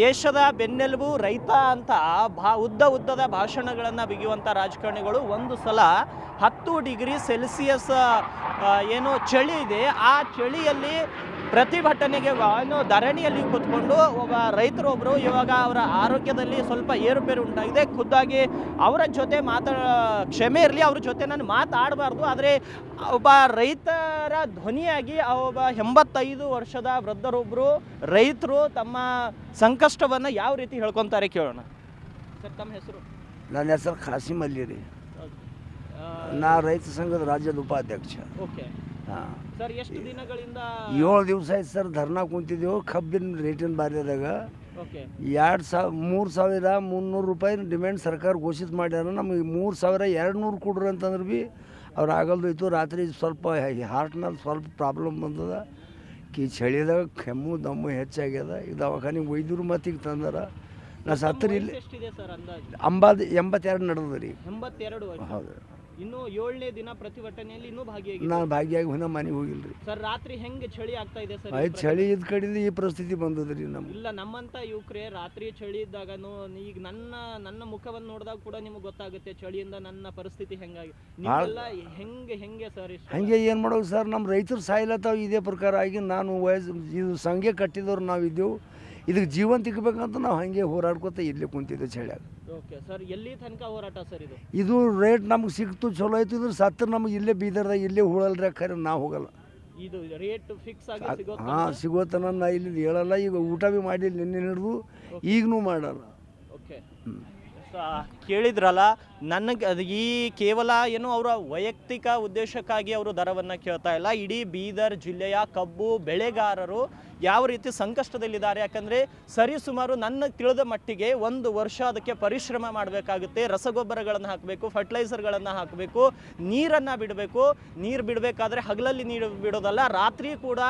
ದೇಶದ ಬೆನ್ನೆಲುಬು ರೈತ ಅಂತ ಭಾ ಉದ್ದ ಉದ್ದದ ಭಾಷಣಗಳನ್ನು ಬಿಗಿಯುವಂಥ ರಾಜಕಾರಣಿಗಳು ಒಂದು ಸಲ ಹತ್ತು ಡಿಗ್ರಿ ಸೆಲ್ಸಿಯಸ್ ಏನು ಚಳಿ ಇದೆ. ಆ ಚಳಿಯಲ್ಲಿ ಪ್ರತಿಭಟನೆಗೆ ಏನು ಧರಣಿಯಲ್ಲಿ ಕೂತ್ಕೊಂಡು ಒಬ್ಬ ರೈತರೊಬ್ಬರು ಇವಾಗ ಅವರ ಆರೋಗ್ಯದಲ್ಲಿ ಸ್ವಲ್ಪ ಏರುಪೇರು ಉಂಟಾಗಿದೆ. ಖುದ್ದಾಗಿ ಅವರ ಜೊತೆ ಮಾತಾ ಕ್ಷಮೆ ಇರಲಿ, ಅವ್ರ ಜೊತೆ ನಾನು ಮಾತಾಡಬಾರ್ದು. ಆದರೆ ಒಬ್ಬ ರೈತರ ಧ್ವನಿಯಾಗಿ ಆ ಒಬ್ಬ ಎಂಬತ್ತೈದು ವರ್ಷದ ವೃದ್ಧರೊಬ್ಬರು ರೈತರು ತಮ್ಮ ಸಂಕಷ್ಟವನ್ನು ಯಾವ ರೀತಿ ಹೇಳ್ಕೊತಾರೆ ಕೇಳೋಣ. ಸರ್ ತಮ್ಮ ಹೆಸರು? ನನ್ನ ಹೆಸರು ಖಾಸಿಮ್ ಅಲಿ ರೀ. ನಾ ರೈತ ಸಂಘದ ರಾಜ್ಯದ ಉಪಾಧ್ಯಕ್ಷ. ಓಕೆ. ಹಾಂ. ಸರ್ ಎಷ್ಟು ದಿನಗಳಿಂದ ಏಳು ದಿವಸ ಆಯ್ತು ಸರ್ ಧರ್ನಾ ಕುಂತಿದ್ದೆವು ಕಬ್ಬಿನ ರೇಟಿನ ಬಾರ್ಯದಾಗ. ಎರಡು ಸಾವಿರ ಮೂರು ಸಾವಿರ ಮುನ್ನೂರು ರೂಪಾಯಿ ಡಿಮ್ಯಾಂಡ್ ಸರ್ಕಾರ ಘೋಷಿತ ಮಾಡ್ಯಾರ. ನಮಗೆ ಮೂರು ಸಾವಿರ ಎರಡು ನೂರು ಕೊಡ್ರಿ ಅಂತಂದ್ರೆ ಭೀ ಅವ್ರು ಇತ್ತು ರಾತ್ರಿ ಸ್ವಲ್ಪ ಹಾರ್ಟ್ನಲ್ಲಿ ಸ್ವಲ್ಪ ಪ್ರಾಬ್ಲಮ್ ಬಂದದ. ಕಿ ಚಳಿದಾಗ ಕೆಮ್ಮು ದಮ್ಮು ಹೆಚ್ಚಾಗ್ಯದ. ಇದು ದವಾಖಾನಿಗೆ ವೈದ್ಯರು ಮತ್ತೀಗ ತಂದಾರ. ನಾ ಸತ್ತರಿ ಇಲ್ಲಿ ಅಂಬಾದ ಎಂಬತ್ತೆರಡು ನಡೆದ ರೀ ಹೌದು. ಇನ್ನು ಏಳನೇ ದಿನ ಪ್ರತಿಭಟನೆಯಲ್ಲಿ ಇನ್ನೂ ಭಾಗಿಯಾಗಿ ನಾನು ಭಾಗಿಯಾಗಿ ಹೊನ ಮನೆಗೆ ಹೋಗಿಲ್ರಿ. ಸರ್ ರಾತ್ರಿ ಹೆಂಗೆ ಚಳಿ ಆಗ್ತಾ ಇದೆ ಸರ್ ಆಯ್ತು ಚಳಿ ಇದ್ ಕಡೆಯಿಂದ ಈ ಪರಿಸ್ಥಿತಿ ಬಂದದ್ರಿ ನಮ್ಗೆ. ಇಲ್ಲ ನಮ್ಮಂತ ಯುವಕರೇ ರಾತ್ರಿ ಚಳಿ ಇದ್ದಾಗನು ಈಗ ನನ್ನ ನನ್ನ ಮುಖವನ್ನು ನೋಡಿದಾಗ ಕೂಡ ನಿಮಗೆ ಗೊತ್ತಾಗುತ್ತೆ ಚಳಿಯಿಂದ ನನ್ನ ಪರಿಸ್ಥಿತಿ ಹೆಂಗಾಗಿ. ನೀವೆಲ್ಲ ಹೆಂಗೆ ಹೆಂಗೆ ಸರ್ ಇಷ್ಟು ಹಂಗೆ ಏನು ಮಾಡೋದು ಸರ್? ನಮ್ಮ ರೈತರು ಸಾಯ್ಲತ್ತಾವ ಇದೇ ಪ್ರಕಾರ. ಆಗಿ ನಾನು ವಯಸ್ಸು ಇದು ಸಂಘ ಕಟ್ಟಿದವ್ರು ನಾವು ಇದ್ದೆವು ಇದಕ್ಕೆ ಜೀವನ ತಿಕ್ಕಬೇಕಂತ ನಾವು ಹಾಗೆ ಹೋರಾಡ್ಕೊತ ಇಲ್ಲೇ ಕುಂತಿದ್ದೆ ಚಳಿಯಾಗ. ಓಕೆ ಸರ್ ಎಲ್ಲಿ ತನಕ ಹೋರಾಟ ಸರ್ ಇದು? ಇದು ರೇಟ್ ನಮ್ಗೆ ಸಿಕ್ತು ಚಲೋ ಆಯ್ತು. ಇದ್ರೆ ಸತ್ತ ನಮ್ಗೆ ಇಲ್ಲೇ ಬೀದರ್ದಾಗ ಇಲ್ಲೇ ಹುಳಲ್ರಿ ಖರೆ ನಾವು ಹೋಗಲ್ಲ. ಇದು ರೇಟ್ ಫಿಕ್ಸ್ ಆಗಿ ಸಿಗೋ ಹಾಂ ಸಿಗೋತನ ನಾ ಇಲ್ಲಿ ಹೇಳಲ್ಲ ಈಗ ಊಟ ಭೀ ಮಾಡಿಲ್ಲ ನಿನ್ನೆ ಹಿಡಿದು ಈಗನೂ ಮಾಡಲ್ಲ. ಓಕೆ. ಕೇಳಿದ್ರಲ್ಲ ನನಗೆ ಅದು ಈ ಕೇವಲ ಏನು ಅವರ ವೈಯಕ್ತಿಕ ಉದ್ದೇಶಕ್ಕಾಗಿ ಅವರು ದರವನ್ನು ಕೇಳ್ತಾ ಇಲ್ಲ. ಇಡೀ ಬೀದರ್ ಜಿಲ್ಲೆಯ ಕಬ್ಬು ಬೆಳೆಗಾರರು ಯಾವ ರೀತಿ ಸಂಕಷ್ಟದಲ್ಲಿದ್ದಾರೆ? ಯಾಕಂದರೆ ಸರಿಸುಮಾರು ನನ್ನ ತಿಳಿದ ಮಟ್ಟಿಗೆ ಒಂದು ವರ್ಷ ಅದಕ್ಕೆ ಪರಿಶ್ರಮ ಮಾಡಬೇಕಾಗುತ್ತೆ. ರಸಗೊಬ್ಬರಗಳನ್ನು ಹಾಕಬೇಕು ಫರ್ಟಿಲೈಸರ್ಗಳನ್ನು ಹಾಕಬೇಕು, ನೀರನ್ನು ಬಿಡಬೇಕು. ನೀರು ಬಿಡಬೇಕಾದ್ರೆ ಹಗಲಲ್ಲಿ ನೀರು ಬಿಡೋದಲ್ಲ, ರಾತ್ರಿ ಕೂಡ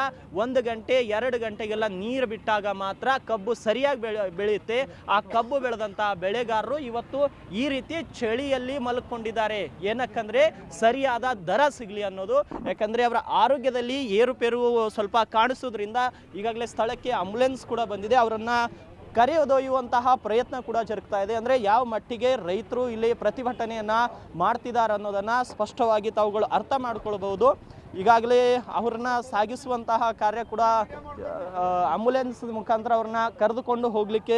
ಒಂದು ಗಂಟೆ, ಎರಡು ಗಂಟೆಗೆಲ್ಲ ನೀರು ಬಿಟ್ಟಾಗ ಮಾತ್ರ ಕಬ್ಬು ಸರಿಯಾಗಿ ಬೆಳೆ, ಬೆಳೆಯುತ್ತೆ. ಆ ಕಬ್ಬು ಬೆಳೆದಂತಹ ಬೆಳೆಗಾರರು ಇವತ್ತು ಈ ರೀತಿ ಚಳಿಯಲ್ಲಿ ಮಲ್ಕೊಂಡಿದ್ದಾರೆ. ಏನಕ್ಕಂದ್ರೆ ಸರಿಯಾದ ದರ ಸಿಗಲಿ ಅನ್ನೋದು. ಯಾಕಂದ್ರೆ ಅವರ ಆರೋಗ್ಯದಲ್ಲಿ ಏರುಪೇರು ಸ್ವಲ್ಪ ಕಾಣಿಸೋದ್ರಿಂದ ಈಗಾಗಲೇ ಸ್ಥಳಕ್ಕೆ ಆಂಬುಲೆನ್ಸ್ ಕೂಡ ಬಂದಿದೆ. ಅವರನ್ನು ಕರೆಯೊದೊಯ್ಯುವಂತಹ ಪ್ರಯತ್ನ ಕೂಡ ಜರುಗ್ತಾ ಇದೆ. ಅಂದರೆ ಯಾವ ಮಟ್ಟಿಗೆ ರೈತರು ಇಲ್ಲಿ ಪ್ರತಿಭಟನೆಯನ್ನ ಮಾಡ್ತಿದ್ದಾರೆ ಅನ್ನೋದನ್ನ ಸ್ಪಷ್ಟವಾಗಿ ತಾವುಗಳು ಅರ್ಥ ಮಾಡ್ಕೊಳ್ಬಹುದು. ಈಗಾಗಲೇ ಅವ್ರನ್ನ ಸಾಗಿಸುವಂತಹ ಕಾರ್ಯ ಕೂಡ ಆಂಬುಲೆನ್ಸ್ ಮುಖಾಂತರ ಅವ್ರನ್ನ ಕರೆದುಕೊಂಡು ಹೋಗಲಿಕ್ಕೆ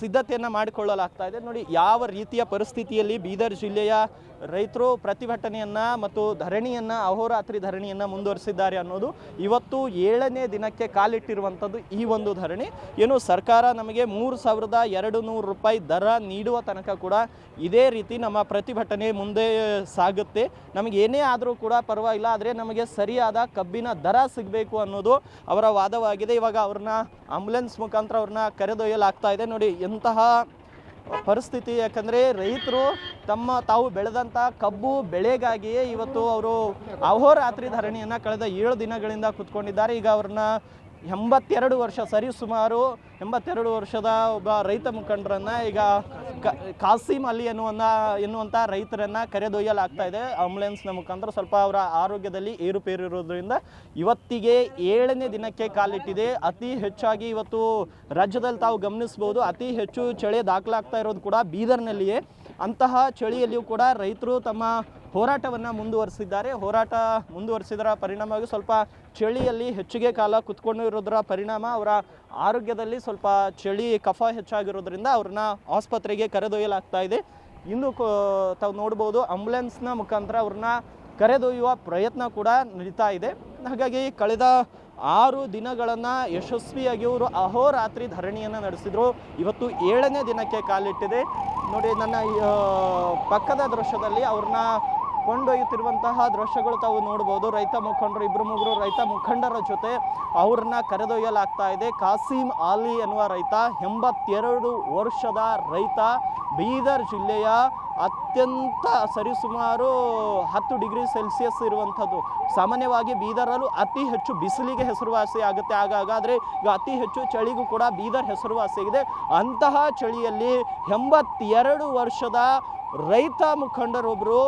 ಸಿದ್ಧತೆಯನ್ನು ಮಾಡಿಕೊಳ್ಳಲಾಗ್ತಾ ಇದೆ. ನೋಡಿ, ಯಾವ ರೀತಿಯ ಪರಿಸ್ಥಿತಿಯಲ್ಲಿ ಬೀದರ್ ಜಿಲ್ಲೆಯ ರೈತರು ಪ್ರತಿಭಟನೆಯನ್ನು ಮತ್ತು ಧರಣಿಯನ್ನು, ಅಹೋರಾತ್ರಿ ಧರಣಿಯನ್ನು ಮುಂದುವರಿಸಿದ್ದಾರೆ ಅನ್ನೋದು ಇವತ್ತು ಏಳನೇ ದಿನಕ್ಕೆ ಕಾಲಿಟ್ಟಿರುವಂಥದ್ದು ಈ ಒಂದು ಧರಣಿ. ಏನು, ಸರ್ಕಾರ ನಮಗೆ ಮೂರು ಸಾವಿರದ ಎರಡು ನೂರು ರೂಪಾಯಿ ದರ ನೀಡುವ ತನಕ ಕೂಡ ಇದೇ ರೀತಿ ನಮ್ಮ ಪ್ರತಿಭಟನೆ ಮುಂದೆ ಸಾಗುತ್ತೆ. ನಮಗೆ ಏನೇ ಆದರೂ ಕೂಡ ಪರವಾಗಿಲ್ಲ, ಆದರೆ ನಮಗೆ ಸರಿಯಾದ ಕಬ್ಬಿನ ದರ ಸಿಗಬೇಕು ಅನ್ನೋದು ಅವರ ವಾದವಾಗಿದೆ. ಇವಾಗ ಅವ್ರನ್ನ ಆಂಬುಲೆನ್ಸ್ ಮುಖಾಂತರ ಅವ್ರನ್ನ ಕರೆದೊಯ್ಯಲಾಗ್ತಾ ಇದೆ. ನೋಡಿ ಎಂತಹ ಪರಿಸ್ಥಿತಿ. ಯಾಕಂದರೆ ರೈತರು ತಮ್ಮ ತಾವು ಬೆಳೆದಂಥ ಕಬ್ಬು ಬೆಳೆಗಾಗಿಯೇ ಇವತ್ತು ಅವರು ಅಹೋರಾತ್ರಿ ಧರಣಿಯನ್ನು ಕಳೆದ ಏಳು ದಿನಗಳಿಂದ ಕುತ್ಕೊಂಡಿದ್ದಾರೆ. ಈಗ ಅವ್ರನ್ನ ಎಂಬತ್ತೆರಡು ವರ್ಷ, ಸರಿ, ಸುಮಾರು ಎಂಬತ್ತೆರಡು ವರ್ಷದ ಒಬ್ಬ ರೈತ ಮುಖಂಡರನ್ನ ಈಗ ಕಾಸಿಮ್ ಅಲಿ ಎನ್ನುವನ್ನ ಎನ್ನುವಂಥ ರೈತರನ್ನ ಕರೆದೊಯ್ಯಲಾಗ್ತಾ ಇದೆ. ಆಂಬುಲೆನ್ಸ್ನ ಮುಖಾಂತರ ಸ್ವಲ್ಪ ಅವರ ಆರೋಗ್ಯದಲ್ಲಿ ಏರುಪೇರು ಇರೋದ್ರಿಂದ ಇವತ್ತಿಗೆ ಏಳನೇ ದಿನಕ್ಕೆ ಕಾಲಿಟ್ಟಿದೆ. ಅತಿ ಹೆಚ್ಚಾಗಿ ಇವತ್ತು ರಾಜ್ಯದಲ್ಲಿ ತಾವು ಗಮನಿಸಬಹುದು ಅತಿ ಹೆಚ್ಚು ಚಳಿ ದಾಖಲಾಗ್ತಾ ಇರೋದು ಕೂಡ ಬೀದರ್ನಲ್ಲಿಯೇ. ಅಂತಹ ಚಳಿಯಲ್ಲಿಯೂ ಕೂಡ ರೈತರು ತಮ್ಮ ಹೋರಾಟವನ್ನು ಮುಂದುವರಿಸಿದ್ದಾರೆ. ಹೋರಾಟ ಮುಂದುವರಿಸಿದರ ಪರಿಣಾಮವಾಗಿ ಸ್ವಲ್ಪ ಚಳಿಯಲ್ಲಿ ಹೆಚ್ಚಿಗೆ ಕಾಲ ಕುತ್ಕೊಂಡಿರೋದರ ಪರಿಣಾಮ ಅವರ ಆರೋಗ್ಯದಲ್ಲಿ ಸ್ವಲ್ಪ ಚಳಿ ಕಫ ಹೆಚ್ಚಾಗಿರೋದ್ರಿಂದ ಅವ್ರನ್ನ ಆಸ್ಪತ್ರೆಗೆ ಕರೆದೊಯ್ಯಲಾಗ್ತಾ ಇದೆ. ಕೋ, ತಾವು ನೋಡ್ಬೋದು ಆಂಬುಲೆನ್ಸ್ನ ಮುಖಾಂತರ ಅವ್ರನ್ನ ಕರೆದೊಯ್ಯುವ ಪ್ರಯತ್ನ ಕೂಡ ನಡೀತಾ ಇದೆ. ಹಾಗಾಗಿ ಕಳೆದ ಆರು ದಿನಗಳನ್ನು ಯಶಸ್ವಿಯಾಗಿ ಅವರು ಅಹೋರಾತ್ರಿ ಧರಣಿಯನ್ನು ನಡೆಸಿದರು. ಇವತ್ತು ಏಳನೇ ದಿನಕ್ಕೆ ಕಾಲಿಟ್ಟಿದೆ. ನೋಡಿ, ನನ್ನ ಪಕ್ಕದ ದೃಶ್ಯದಲ್ಲಿ ಅವ್ರನ್ನ ಕೊಂಡೊಯ್ಯುತ್ತಿರುವಂತಹ ದೃಶ್ಯಗಳು ತಾವು ನೋಡ್ಬೋದು ರೈತ ಮುಖಂಡರು ಇಬ್ಬರು ಮೂಗರು ರೈತ ಮುಖಂಡರ ಜೊತೆ ಅವ್ರನ್ನ ಕರೆದೊಯ್ಯಲಾಗ್ತಾ ಇದೆ. ಕಾಸಿಂ ಆಲಿ ಎನ್ನುವ ರೈತ, ಎಂಬತ್ತೆರಡು ವರ್ಷದ ರೈತ, ಬೀದರ್ ಜಿಲ್ಲೆಯ ಅತ್ಯಂತ ಸರಿಸುಮಾರು ಹತ್ತು ಡಿಗ್ರಿ ಸೆಲ್ಸಿಯಸ್ ಇರುವಂಥದ್ದು. ಸಾಮಾನ್ಯವಾಗಿ ಬೀದರಲ್ಲೂ ಅತಿ ಹೆಚ್ಚು ಬಿಸಿಲಿಗೆ ಹೆಸರುವಾಸಿ ಆಗುತ್ತೆ. ಆಗಾಗ ಈಗ ಅತಿ ಹೆಚ್ಚು ಚಳಿಗೂ ಕೂಡ ಬೀದರ್ ಹೆಸರುವಾಸಿಯಾಗಿದೆ. ಅಂತಹ ಚಳಿಯಲ್ಲಿ ಎಂಬತ್ತೆರಡು ವರ್ಷದ ರೈತ ಮುಖಂಡರೊಬ್ಬರು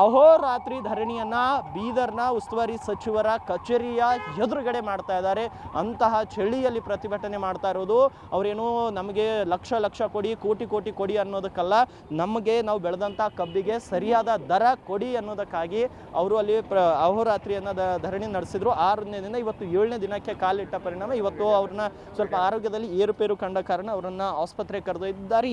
ಅಹೋರಾತ್ರಿ ಧರಣಿಯನ್ನ, ಬೀದರ್ನ ಉಸ್ತುವಾರಿ ಸಚಿವರ ಕಚೇರಿಯ ಎದುರುಗಡೆ ಮಾಡ್ತಾ ಇದ್ದಾರೆ. ಅಂತಹ ಚಳಿಯಲ್ಲಿ ಪ್ರತಿಭಟನೆ ಮಾಡ್ತಾ ಇರೋದು ಅವರೇನು ನಮಗೆ ಲಕ್ಷ ಲಕ್ಷ ಕೊಡಿ, ಕೋಟಿ ಕೋಟಿ ಕೊಡಿ ಅನ್ನೋದಕ್ಕಲ್ಲ, ನಮಗೆ ನಾವು ಬೆಳೆದಂಥ ಕಬ್ಬಿಗೆ ಸರಿಯಾದ ದರ ಕೊಡಿ ಅನ್ನೋದಕ್ಕಾಗಿ ಅವರು ಅಲ್ಲಿ ಪ್ರ ಅಹೋರಾತ್ರಿಯನ್ನ ಧರಣಿ ನಡೆಸಿದ್ರು. ಆರನೇ ದಿನ ಇವತ್ತು ಏಳನೇ ದಿನಕ್ಕೆ ಕಾಲಿಟ್ಟ ಪರಿಣಾಮ. ಇವತ್ತು ಅವ್ರನ್ನ ಸ್ವಲ್ಪ ಆರೋಗ್ಯದಲ್ಲಿ ಏರುಪೇರು ಕಂಡ ಕಾರಣ ಅವರನ್ನು ಆಸ್ಪತ್ರೆಗೆ ಕರೆದೊಯ್ದಿದ್ದಾರೆ.